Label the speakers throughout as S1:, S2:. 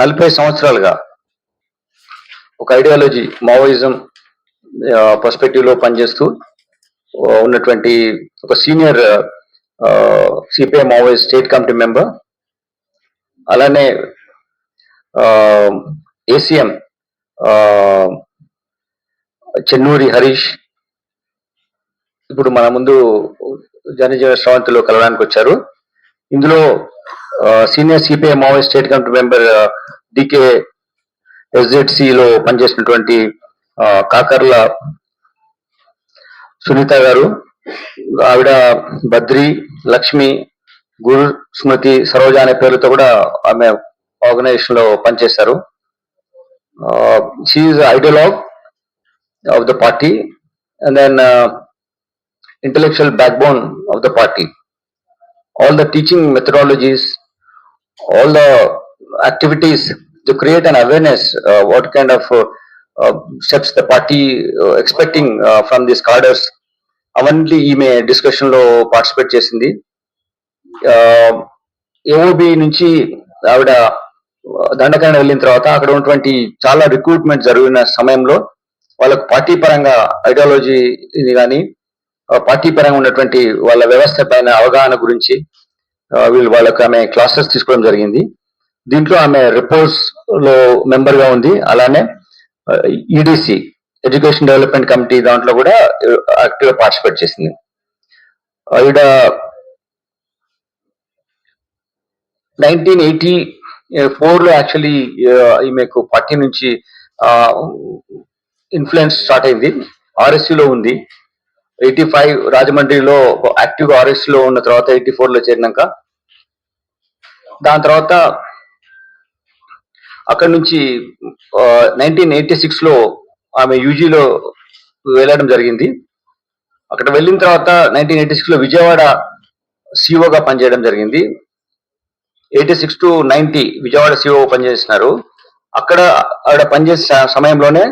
S1: నలభై సంవత్సరాలుగా ఒక ఐడియాలజీ మావోయిజం పర్స్పెక్టివ్లో పనిచేస్తూ ఉన్నటువంటి ఒక senior CPI Maoist state committee member అలానే ఏసీఎం చెన్నూరి హరీష్ ఇప్పుడు మన ముందు జనజీవన శ్రవంతిలో కలవడానికి వచ్చారు. ఇందులో senior CPI Maoist state committee member DK SZC లో పనిచేసినటువంటి కాకర్ల సునీత గారు ఆవిడ బద్రి లక్ష్మి గురు స్మృతి సరోజ అనే పేరుతో కూడా ఆమె ఆర్గనైజేషన్లో పనిచేశారు. She ideologue of the party and then intellectual backbone of the party all the teaching methodologies all the activities to create an awareness, uh, what kind of uh, uh, steps the party uh, expecting uh, from these cadres, అవన్నీ ఈమె డిస్కషన్లో participate చేసింది. Uh, AOB నుంచి ఆవిడ uh, Dandakaranya వెళ్ళిన తర్వాత అక్కడ ఉన్నటువంటి చాలా రిక్రూట్మెంట్ జరిగిన సమయంలో వాళ్ళకు పార్టీ పరంగా ఐడియాలజీ ఇది కానీ uh, పార్టీ పరంగా ఉన్నటువంటి వాళ్ళ వ్యవస్థ పైన అవగాహన గురించి వీళ్ళు వాళ్ళకి ఆమె క్లాసెస్ తీసుకోవడం జరిగింది. దీంట్లో ఆమె రిపోర్ట్స్లో మెంబర్గా ఉంది. అలానే ఈడిసి ఎడ్యుకేషన్ డెవలప్మెంట్ కమిటీ దాంట్లో కూడా యాక్టివ్గా పార్టిసిపేట్ చేసింది. ఆవిడ నైన్టీన్ ఎయిటీ ఫోర్లో యాక్చువల్లీ ఈమెకు పార్టీ నుంచి ఇన్ఫ్లుయెన్స్ స్టార్ట్ అయింది. ఆర్ఎస్యులో ఉంది. ఎయిటీ ఫైవ్ రాజమండ్రిలో యాక్టివ్ ఆర్ఎస్లో ఉన్న తర్వాత ఎయిటీ ఫోర్లో చేరినాక దాని తర్వాత అక్కడ నుంచి నైన్టీన్ ఎయిటీ సిక్స్లో ఆమె యూజీలో వెళ్ళడం జరిగింది. అక్కడ వెళ్ళిన తర్వాత నైన్టీన్ ఎయిటీ సిక్స్లో విజయవాడ సిఓగా పనిచేయడం జరిగింది. Eighty six to ninety Vijayawada CO పనిచేసినారు. అక్కడ ఆవిడ పనిచేసే సమయంలోనే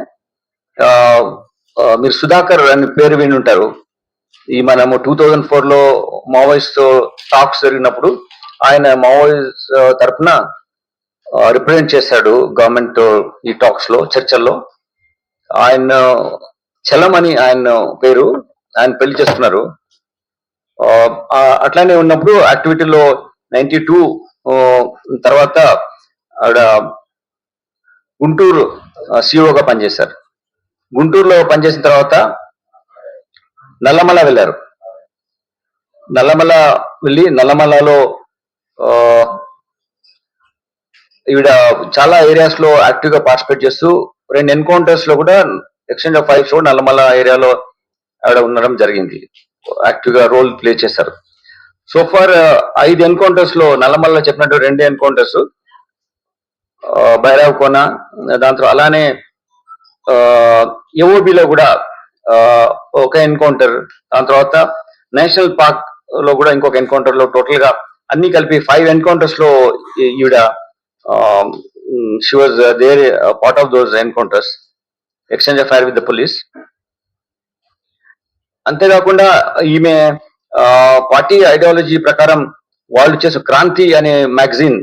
S1: మీరు సుధాకర్ అని పేరు విని ఉంటారు ఈ మనము టూ థౌజండ్ ఫోర్లో మావోయిస్ట్తో టాక్స్ జరిగినప్పుడు ఆయన మావోయిస్ట్ తరఫున రిప్రజెంట్ చేశాడు గవర్నమెంట్ ఈ టాక్స్లో చర్చల్లో. ఆయన చలం అని ఆయన పేరు ఆయన పెళ్ళి చేస్తున్నారు అట్లానే ఉన్నప్పుడు యాక్టివిటీలో నైన్టీ టూ తర్వాత ఆవిడ గుంటూరు సిఓగా పనిచేశారు. గుంటూరులో పనిచేసిన తర్వాత నల్లమల వెళ్ళారు. నల్లమల వెళ్ళి నల్లమలలో ఈవిడ చాలా ఏరియాస్లో యాక్టివ్గా పార్టిసిపేట్ చేస్తూ రెండు ఎన్కౌంటర్స్లో కూడా ఎక్స్చేంజ్ ఆఫ్ ఫైల్స్ కూడా నల్లమల ఏరియాలో ఆవిడ ఉండడం జరిగింది. యాక్టివ్గా రోల్ ప్లే చేశారు. సో ఫార్ ఐదు ఎన్కౌంటర్స్లో నల్లమల్ల చెప్పినట్టు రెండు ఎన్కౌంటర్స్ భైరవ్ కోన దాంతో అలానే ఏఓబిలో కూడా ఒక ఎన్కౌంటర్ దాని తర్వాత నేషనల్ పార్క్లో కూడా ఇంకొక ఎన్కౌంటర్లో టోటల్గా అన్ని కలిపి ఫైవ్ ఎన్కౌంటర్స్లో ఈవిడ she was there part of those encounters exchange of fire with the police అంతేకాకుండా ఈమె పార్టీ ఐడియాలజీ ప్రకారం వాళ్ళు చేసే క్రాంతి అనే మ్యాగజైన్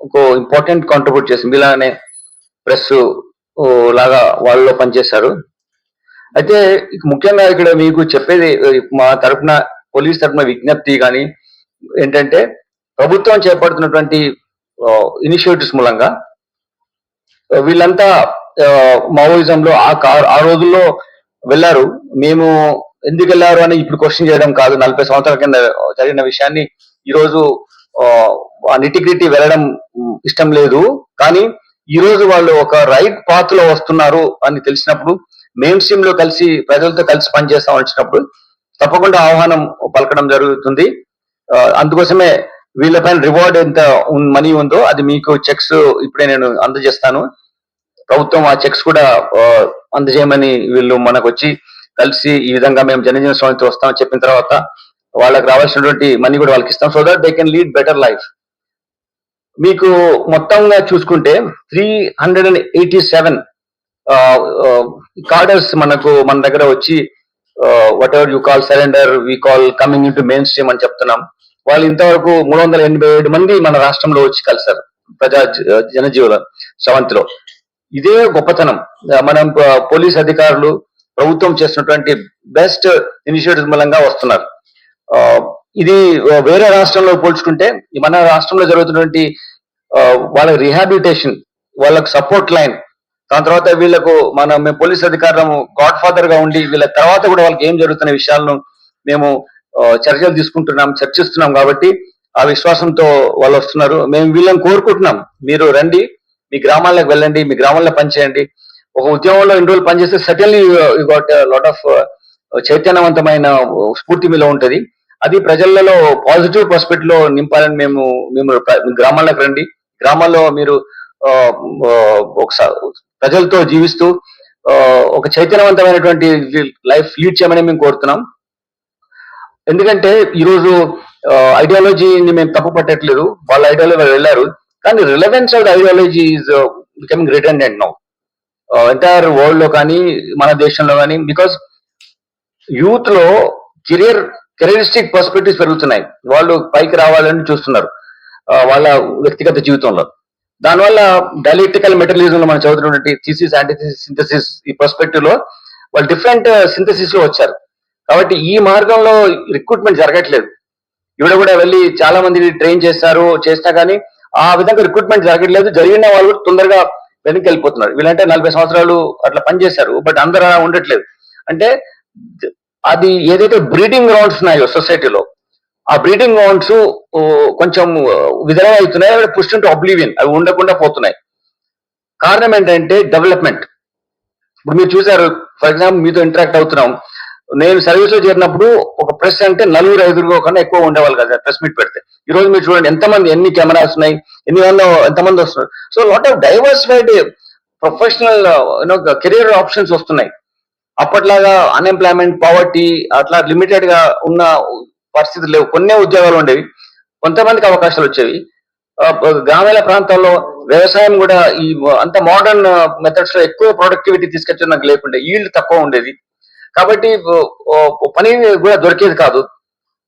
S1: ఒక ఇంపార్టెంట్ కాంట్రిబ్యూట్ చేసింది. ఇలానే ప్రెస్ లాగా వాళ్ళలో పనిచేశారు అయితే ఇక ముఖ్యంగా ఇక్కడ మీకు చెప్పేది మా తరపున పోలీస్ తరఫున విజ్ఞప్తి కానీ ఏంటంటే ప్రభుత్వం చేపడుతున్నటువంటి ఇనిషియేటివ్స్ మూలంగా వీళ్ళంతా మావోయిజంలో ఆ కా- ఆ రోజుల్లో వెళ్ళారు. మేము ఎందుకు వెళ్ళారు అని ఇప్పుడు క్వశ్చన్ చేయడం కాదు. నలభై సంవత్సరాల కింద జరిగిన విషయాన్ని ఈరోజు నిటిగ్రిటీ వెళ్ళడం ఇష్టం లేదు. కానీ ఈ రోజు వాళ్ళు ఒక రైట్ పాత్లో వస్తున్నారు అని తెలిసినప్పుడు మెయిన్ సిమ్లో కలిసి ప్రజలతో కలిసి పనిచేస్తాం వచ్చినప్పుడు తప్పకుండా ఆహ్వానం పలకడం జరుగుతుంది. అందుకోసమే వీళ్ళపైన రివార్డ్ ఎంత మనీ ఉందో అది మీకు చెక్స్ ఇప్పుడే నేను అందజేస్తాను. ప్రభుత్వం ఆ చెక్స్ కూడా అందజేయమని వీళ్ళు మనకు వచ్చి కలిసి ఈ విధంగా మేము జనజీవన స్వామితో వస్తామని చెప్పిన తర్వాత వాళ్ళకి రావాల్సినటువంటి మనీ కూడా వాళ్ళకి ఇస్తాం. So that they can lead better life మీకు మొత్తంగా చూసుకుంటే three hundred and eighty seven cadres మనకు మన దగ్గర వచ్చి whatever you call surrender we call coming into mainstream అని చెప్తున్నాం. వాళ్ళు ఇంతవరకు మూడు వందల ఎనభై ఏడు మంది మన రాష్ట్రంలో వచ్చి కలిసారు ప్రజా జ- జనజీవుల స్రవంతిలో. ఇదే గొప్పతనం. మనం పోలీస్ అధికారులు ప్రభుత్వం చేసినటువంటి బెస్ట్ ఇనిషియేటివ్ మూలంగా వస్తున్నారు. ఇది వేరే రాష్ట్రంలో పోల్చుకుంటే మన రాష్ట్రంలో జరుగుతున్నటువంటి వాళ్ళ రిహాబిలిటేషన్ వాళ్ళకు సపోర్ట్ లైన్ దాని తర్వాత వీళ్ళకు మన మేము పోలీస్ అధికారులు గాడ్ ఫాదర్గా ఉండి వీళ్ళ తర్వాత కూడా వాళ్ళకి ఏం జరుగుతున్న విషయాలను మేము చర్చలు తీసుకుంటున్నాం చర్చిస్తున్నాం కాబట్టి ఆ విశ్వాసంతో వాళ్ళు వస్తున్నారు. మేము వీళ్ళని కోరుకుంటున్నాం. మీరు రండి మీ గ్రామాలకు వెళ్ళండి మీ గ్రామాల్లో పనిచేయండి. ఒక ఉద్యోగంలో ఇన్ని రోజులు పనిచేస్తే suddenly you got lot of చైతన్యవంతమైన స్ఫూర్తి మీలో ఉంటుంది. అది ప్రజలలో పాజిటివ్ పర్స్పెక్ట్లో నింపాలని మేము మేము గ్రామాలకు రండి. గ్రామాల్లో మీరు ఒకసారి ప్రజలతో జీవిస్తూ ఒక చైతన్యవంతమైనటువంటి లైఫ్ లీడ్ చేయమని మేము కోరుతున్నాం. ఎందుకంటే ఈరోజు ఐడియాలజీని మేము తప్పు పట్టట్లేదు. వాళ్ళ ఐడియాలజీ వాళ్ళు వెళ్ళారు. కానీ relevance of ideology is becoming redundant now entire వరల్డ్లో కానీ మన దేశంలో కానీ బికాస్ యూత్లో కెరియర్ కెరియరిస్టిక్ పర్స్పెక్టివ్స్ పెరుగుతున్నాయి. వాళ్ళు పైకి రావాలని చూస్తున్నారు. వాళ్ళ వ్యక్తిగత జీవితంలో. దానివల్ల డైలెక్టికల్ మెటీరియలిజం లో మనం చదువుతున్నటువంటి థీసిస్ యాంటీథిసిస్ సింథసిస్ ఈ పర్స్పెక్టివ్లో వాళ్ళు డిఫరెంట్ సింథసిస్లో వచ్చారు. కాబట్టి ఈ మార్గంలో రిక్రూట్మెంట్ జరగట్లేదు. ఇవిడ కూడా వెళ్ళి చాలా మంది ట్రైన్ చేస్తారు చేసినా కానీ ఆ విధంగా రిక్రూట్మెంట్ జరగట్లేదు. జరిగిన వాళ్ళు తొందరగా వెనక్కి వెళ్ళిపోతున్నారు. వీళ్ళంటే నలభై సంవత్సరాలు అట్లా పనిచేశారు బట్ అందరూ అలా ఉండట్లేదు. అంటే అది ఏదైతే బ్రీడింగ్ గ్రౌండ్స్ ఉన్నాయో సొసైటీలో ఆ బ్రీడింగ్ గ్రౌండ్స్ కొంచెం విధంగా అవుతున్నాయి పుష్ టు అబ్లీవియన్ అవి ఉండకుండా పోతున్నాయి. కారణం ఏంటంటే డెవలప్మెంట్ ఇప్పుడు మీరు చూసారు ఫర్ ఎగ్జాంపుల్ మీతో ఇంటరాక్ట్ అవుతున్నాం. నేను సర్వీస్లో చేరినప్పుడు ఒక ప్రెస్ అంటే నలుగురు ఐదుగురు కన్నా ఎక్కువ ఉండేవాళ్ళు కదా ప్రెస్ మీట్ పెడితే. ఈ రోజు మీరు చూడండి ఎంతమంది ఎన్ని కెమెరాస్ ఉన్నాయి ఎన్ని వందల ఎంతమంది వస్తున్నారు. So lot of diversified professional career options వస్తున్నాయి. అప్పట్లాగా అన్ఎంప్లాయ్మెంట్ పావర్టీ అట్లా లిమిటెడ్గా ఉన్న పరిస్థితులు లేవు. కొన్నే ఉద్యోగాలు ఉండేవి. కొంతమందికి అవకాశాలు వచ్చేవి. గ్రామీణ ప్రాంతాల్లో వ్యవసాయం కూడా ఈ అంత మోడర్న్ మెథడ్స్లో ఎక్కువ ప్రొడక్టివిటీ తీసుకొచ్చి నాకు లేకుండే. ఈల్డ్ తక్కువ ఉండేది. కాబట్టి పని కూడా దొరికేది కాదు.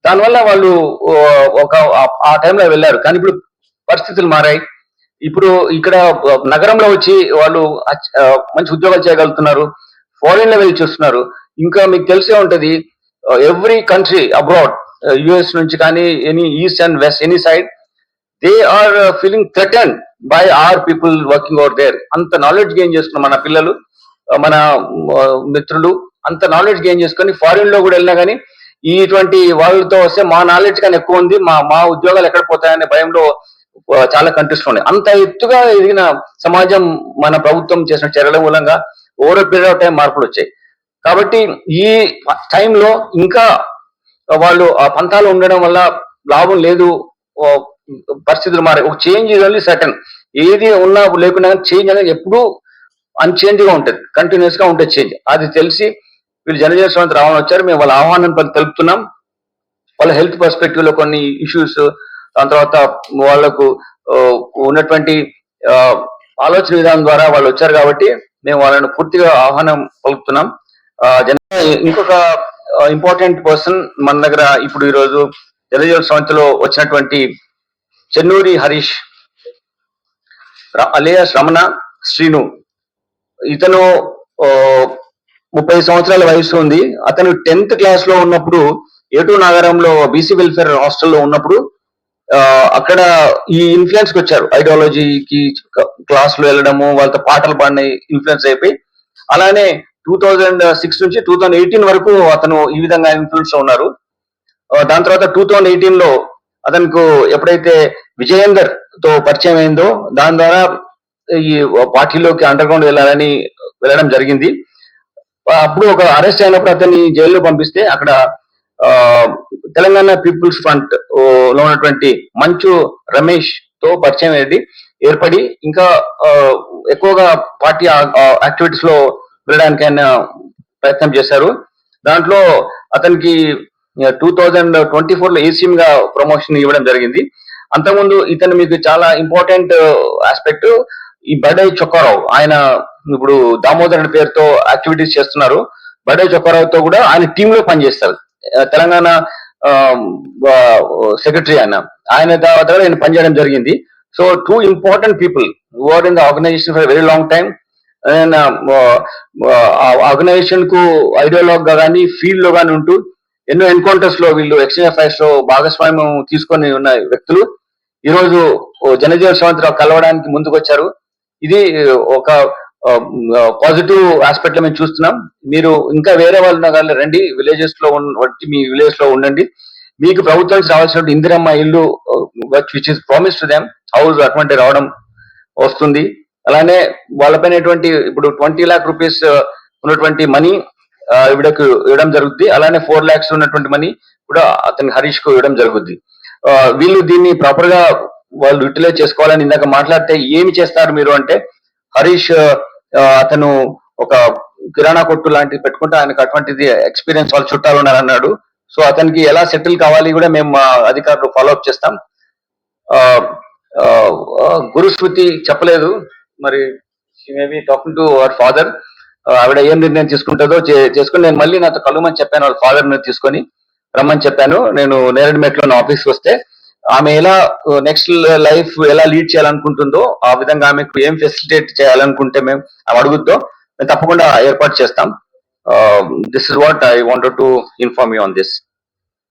S1: దానివల్ల వాళ్ళు ఒక ఆ- టైంలో వెళ్ళారు. కానీ ఇప్పుడు పరిస్థితులు మారాయి. ఇప్పుడు ఇక్కడ నగరంలో వచ్చి వాళ్ళు మంచి ఉద్యోగాలు చేయగలుగుతున్నారు. ఫారిన్ లెవెల్ చూస్తున్నారు. ఇంకా మీకు తెలిసే ఉంటది ఎవ్రీ కంట్రీ అబ్రాడ్ యుఎస్ నుంచి కానీ any east and west any side they are feeling threatened by our people working over there అంత నాలెడ్జ్ గెయిన్ చేసుకున్న మన పిల్లలు uh, మన uh, మిత్రులు అంత నాలెడ్జ్ గెయిన్ చేసుకొని ఫారిన్లో కూడా వెళ్ళినా కానీ ఇటువంటి వాళ్ళతో వస్తే మా నాలెడ్జ్ కానీ ఎక్కువ ఉంది మా మా ఉద్యోగాలు ఎక్కడ పోతాయనే భయంలో uh, చాలా కంట్రీస్ ఉన్నాయి. అంత ఎత్తుగా ఎదిగిన సమాజం మన ప్రభుత్వం చేసిన చర్యల మూలంగా ఓవర్ పీరియడ్ ఆఫ్ టైం మార్పులు వచ్చాయి. కాబట్టి ఈ టైంలో ఇంకా వాళ్ళు ఆ పంతాలు ఉండడం వల్ల లాభం లేదు పరిస్థితులు మారే ఒక చేంజ్ ఇస్ ఓన్లీ సటన్ ఏది ఉన్నా లేకున్నా చేంజ్ అనేది ఎప్పుడూ అన్చేంజ్గా ఉంటుంది. కంటిన్యూస్గా ఉంటుంది చేంజ్ అది తెలిసి వీళ్ళు జనజీవన రావడం వచ్చారు. మేము వాళ్ళ ఆహ్వానం తెలుపుతున్నాం. వాళ్ళ హెల్త్ పర్స్పెక్టివ్లో కొన్ని ఇష్యూస్ దాని తర్వాత వాళ్ళకు ఉన్నటువంటి ఆలోచన విధానం ద్వారా వాళ్ళు వచ్చారు కాబట్టి మేము వాళ్ళని పూర్తిగా ఆహ్వానం పలుకుతున్నాం. ఇంకొక ఇంపార్టెంట్ పర్సన్ మన దగ్గర ఇప్పుడు ఈరోజు జనజీవన సంస్థలో వచ్చినటువంటి చెన్నూరి హరీష్ అలియాస్ రమణ శ్రీను. ఇతను ముప్పై సంవత్సరాల వయసు ఉంది. అతను టెన్త్ క్లాస్లో ఉన్నప్పుడు ఏటూ నగరంలో బీసీ వెల్ఫేర్ హాస్టల్లో ఉన్నప్పుడు అక్కడ ఈ ఇన్ఫ్లుయెన్స్కి వచ్చారు. ఐడియాలజీకి క్లాస్లో వెళ్ళడము వాళ్ళతో పాటలు పాడిన ఇన్ఫ్లుయెన్స్ అయిపోయి అలానే టూ థౌజండ్ సిక్స్ నుంచి టూ థౌజండ్ ఎయిటీన్ వరకు అతను ఈ విధంగా ఇన్ఫ్లుయెన్స్లో ఉన్నారు. దాని తర్వాత టూ థౌజండ్ ఎయిటీన్లో అతనికి ఎప్పుడైతే విజయేందర్తో పరిచయం అయిందో దాని ద్వారా ఈ పార్టీలోకి అండర్ గ్రౌండ్ వెళ్ళాలని వెళ్ళడం జరిగింది. అప్పుడు ఒక అరెస్ట్ అయినప్పుడు అతన్ని జైల్లో పంపిస్తే అక్కడ తెలంగాణ పీపుల్స్ ఫ్రంట్లో ఉన్నటువంటి మంచు రమేష్తో పరిచయం అయ్యింది. ఏర్పడి ఇంకా ఎక్కువగా పార్టీ యాక్టివిటీస్లో వెళ్ళడానికి ఆయన ప్రయత్నం చేశారు. దాంట్లో అతనికి టూ థౌజండ్ ట్వంటీ ఫోర్లో ఏసీఎం గా ప్రమోషన్ ఇవ్వడం జరిగింది. అంతకుముందు ఇతను మీకు చాలా ఇంపార్టెంట్ ఆస్పెక్ట్ ఈ బడై చొక్కారావు. ఆయన ఇప్పుడు దామోదర్ అనే పేరుతో యాక్టివిటీస్ చేస్తున్నారు. బడై చొక్కారావుతో కూడా ఆయన టీమ్లో పనిచేస్తారు తెలంగాణ సెక్రటరీ ఆయన. ఆయన తర్వాత కూడా ఆయన పనిచేయడం జరిగింది. So two important people who are in the organization for a very long time. And ఆర్గనైజేషన్కు ఐడియాలగ్గా కానీ ఫీల్డ్లో కానీ ఉంటూ ఎన్నో ఎన్కౌంటర్స్లో వీళ్ళు ఎక్స్చేంజ్ అఫైర్స్లో భాగస్వామ్యం తీసుకొని ఉన్న వ్యక్తులు. ఈ రోజు ఓ జనజీవ కలవడానికి ముందుకు వచ్చారు ఇది uh, ఒక పాజిటివ్ ఆస్పెక్ట్లో మేము చూస్తున్నాం. మీరు ఇంకా వేరే వాళ్ళు రండి విలేజెస్లో మీ విలేజ్లో ఉండండి. మీకు ప్రభుత్వానికి రావాల్సిన ఇందిరమ్మ ఇల్లు which is promise to them house అటువంటి రావడం వస్తుంది. అలానే వాళ్ళపైనటువంటి ఇప్పుడు ట్వంటీ లాక్ రూపీస్ uh, ఉన్నటువంటి మనీ uh, ఇవిడకు ఇవ్వడం జరుగుద్ది. అలానే ఫోర్ లాక్స్ ఉన్నటువంటి మనీ కూడా అతని హరీష్కు ఇవ్వడం జరుగుద్ది. Uh, వీళ్ళు దీన్ని ప్రాపర్గా వాళ్ళు యూటిలైజ్ చేసుకోవాలని ఇందాక మాట్లాడితే ఏమి చేస్తారు మీరు అంటే హరీష్ అతను ఒక కిరాణా కొట్టు లాంటివి పెట్టుకుంటే ఆయనకు అటువంటిది ఎక్స్పీరియన్స్ వాళ్ళు చుట్టాలు ఉన్నారు అన్నాడు సో అతనికి ఎలా సెటిల్ కావాలి కూడా మేము మా అధికారులు ఫాలో అప్ చేస్తాం గురుశృతి చెప్పలేదు. మరి maybe talking to our father ఆవిడ ఏం నిర్ణయం తీసుకుంటుందో చే- చేసుకుని నేను మళ్ళీ నాతో కలవమని చెప్పాను వాళ్ళ ఫాదర్ని తీసుకొని రమ్మని చెప్పాను. నేను నేరడిమెట్లో నా ఆఫీస్కి వస్తే ఆమె ఎలా నెక్స్ట్ లైఫ్ ఎలా లీడ్ చేయాలనుకుంటుందో ఆ విధంగా ఆమెకు ఏం ఫెసిలిటేట్ చేయాలనుకుంటే మేము ఆమె అడుగుతో మేము తప్పకుండా ఏర్పాటు చేస్తాం. Um, this is what I wanted to inform you on this.